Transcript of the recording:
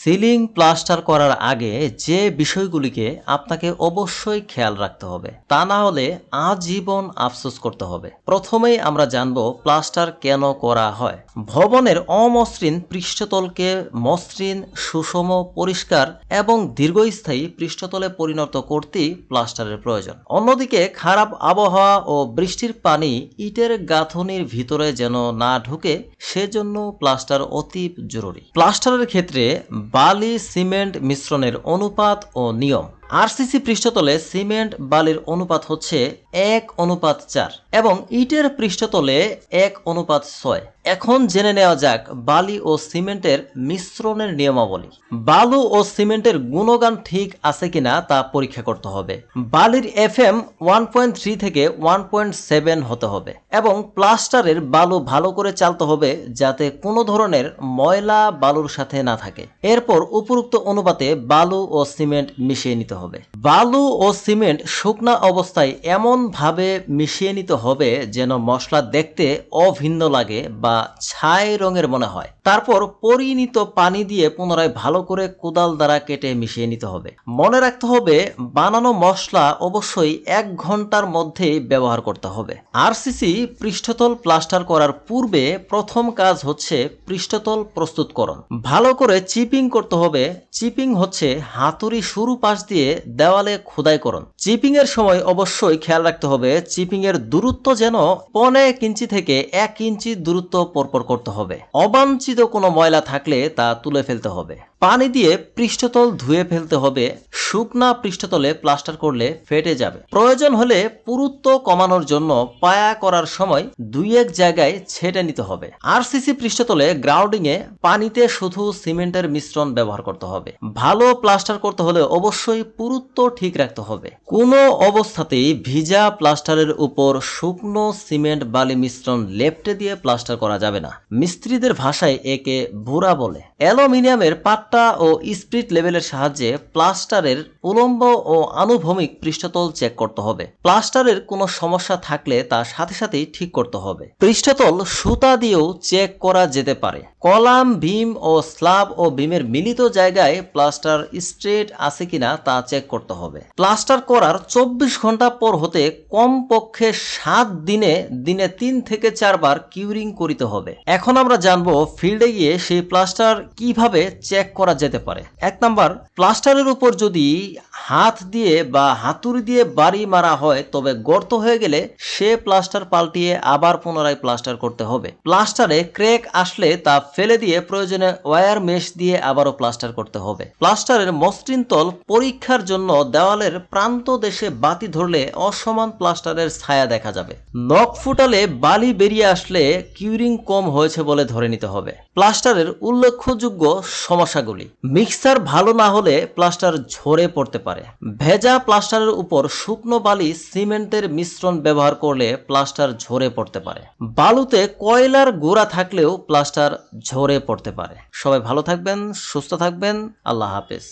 Ceiling plaster করার আগে যে বিষয়গুলিকে আপনাকে অবশ্যই খেয়াল রাখতে হবে, তা না হলে আজীবন আফসোস করতে হবে। প্রথমেই আমরা জানব প্লাস্টার কেন করা হয়। ভবনের অমসৃণ পৃষ্ঠতলকে মসৃণ, সুষম, পরিষ্কার এবং দীর্ঘস্থায়ী পৃষ্ঠতলে পরিণত করতেই প্লাস্টারের প্রয়োজন। অন্যদিকে খারাপ আবহাওয়া ও বৃষ্টির পানি ইটের গাঁথনির ভিতরে যেন না ঢুকে, সেজন্য প্লাস্টার অতি জরুরি। প্লাস্টারের ক্ষেত্রে বালি সিমেন্ট মিশ্রণের অনুপাত ও নিয়ম। আরসিসি পৃষ্ঠতলে সিমেন্ট বালির অনুপাত হচ্ছে এক অনুপাত চার এবং ইটের পৃষ্ঠতলে এক অনুপাত ছয়। এখন জেনে নেওয়া যাক বালি ও সিমেন্টের মিশ্রণের নিয়মাবলী। বালু ও সিমেন্টের গুণগান ঠিক আছে কিনা তা পরীক্ষা করতে হবে। বালির F M one point three থেকে ওয়ান পয়েন্ট সেভেন হতে হবে এবং প্লাস্টারের বালু ভালো করে চালতে হবে যাতে কোনো ধরনের ময়লা বালুর সাথে না থাকে। এরপর উপরোক্ত অনুপাতে বালু ও সিমেন্ট মিশিয়ে নিতে হবে বালু ও সিমেন্ট শুকনা অবস্থায় এমন ভাবে মিশিয়ে নিতে হবে যেন মশলা দেখতে অভিন্ন লাগে বা ছাই রঙের মনে হয়। তারপর পরিণীত পানি দিয়ে পুনরায় ভালো করে কোদাল দ্বারা কেটে মিশিয়ে নিতে হবে। মনে রাখতে হবে, বানানো মশলা অবশ্যই এক ঘণ্টার মধ্যেই ব্যবহার করতে হবে। আরসিসি পৃষ্ঠতল প্লাস্টার করার পূর্বে প্রথম কাজ হচ্ছে পৃষ্ঠতল প্রস্তুতকরণ। ভালো করে চিপিং করতে হবে। চিপিং হচ্ছে হাতুড়ি শুরু পাশ দিয়ে দেওয়ালে খোদাই করুন চিপিং এর সময় অবশ্যই খেয়াল রাখতে হবে চিপিং এর দূরত্ব যেন পনে এক ইঞ্চি থেকে এক ইঞ্চি দূরত্ব পরপর করতে হবে। অবাঞ্ছিত কোনো ময়লা থাকলে তা তুলে ফেলতে হবে। পানি দিয়ে পৃষ্ঠতল ধুয়ে ফেলতে হবে। শুকনা পৃষ্ঠতলে প্লাস্টার করলে ফেটে যাবে। প্রয়োজন হলে পুরুত্ব কমানোর জন্য পায়া করার সময় দুই এক জায়গায় ছেটে নিতে হবে। আরসিসি পৃষ্ঠতলে গ্রাউন্ডিং এ পানিতে শুধু সিমেন্টের মিশ্রণ ব্যবহার করতে হবে। ভালো প্লাস্টার করতে হলে অবশ্যই পুরুত্ব ঠিক রাখতে হবে। কোনো অবস্থাতেই ভিজা প্লাস্টারের উপর শুকনো সিমেন্ট বালি মিশ্রণ লেপটে দিয়ে প্লাস্টার করা যাবে না। মিস্ত্রিদের ভাষায় একে বুড়া বলে। অ্যালুমিনিয়ামের পাট্টা ও স্প্রিট লেভেলের সাহায্যে প্লাস্টারের উলম্ব ও আনুভূমিক পৃষ্ঠতল চেক করতে হবে। প্লাস্টারের কোনো সমস্যা থাকলে তা সাথে সাথেই ঠিক করতে হবে। পৃষ্ঠতল সুতা দিয়েও চেক করা যেতে পারে। কলাম, ভীম ও স্ল্যাব ও ভীমের মিলিত জায়গায় প্লাস্টার স্ট্রেট আছে কিনা তা চেক করতে হবে। প্লাস্টার করার চব্বিশ ঘণ্টা পর হতে কমপক্ষে সাত দিনে দিনে তিন থেকে চারবার কিউরিং করিতে হবে। এখন আমরা জানব ফিল্ডে গিয়ে সেই প্লাস্টার কীভাবে চেক করা যেতে পারে। এক নাম্বার, প্লাস্টারের উপর যদি হাত দিয়ে বা হাতুড়ি দিয়ে বাড়ি মারা হয়, তবে গর্ত হয়ে গেলে সে প্লাস্টার পাল্টিয়ে আবার পুনরায় প্লাস্টার করতে হবে। প্লাস্টারে ক্রেক আসলে তা ফেলে দিয়ে প্রয়োজনে ওয়ার মেশ দিয়ে আবারও প্লাস্টার করতে হবে। প্লাস্টারের মসৃণ তল পরীক্ষার জন্য দেওয়ালের প্রান্ত দেশে বাতি ধরলে অসমান প্লাস্টারের ছায়া দেখা যাবে। নখ ফুটালে বালি বেরিয়ে আসলে কিউরিং কম হয়েছে বলে ধরে নিতে হবে। প্লাস্টারের উল্লেখযোগ্য সমস্যাগুলি মিক্সার ভালো না হলে প্লাস্টার ঝরে পড়তে পারে। ভেজা প্লাস্টারের উপর শুকনো বালি সিমেন্টের মিশ্রণ ব্যবহার করলে প্লাস্টার ঝরে পড়তে পারে। বালুতে কয়লার গোড়া থাকলেও প্লাস্টার ঝরে পড়তে পারে। সবাই ভালো থাকবেন, সুস্থ থাকবেন। আল্লাহ হাফেজ।